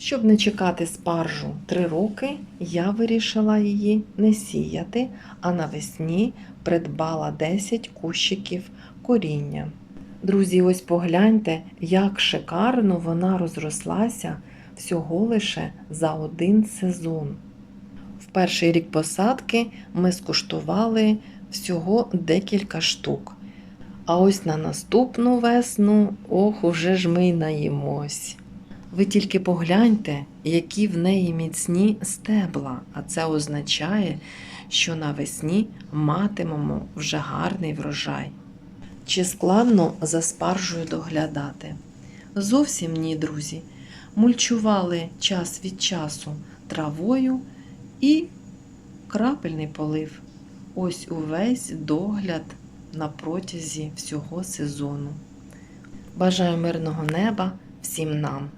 Щоб не чекати спаржу три роки, я вирішила її не сіяти, а навесні придбала 10 кущиків коріння. Друзі, ось погляньте, як шикарно вона розрослася всього лише за один сезон. В перший рік посадки ми скуштували всього декілька штук. А ось на наступну весну, ох, уже ж ми й наїмось. Ви тільки погляньте, які в неї міцні стебла, а це означає, що навесні матимемо вже гарний врожай. Чи складно за спаржею доглядати? Зовсім ні, друзі. Мульчували час від часу травою і крапельний полив. Ось увесь догляд на протязі всього сезону. Бажаю мирного неба всім нам!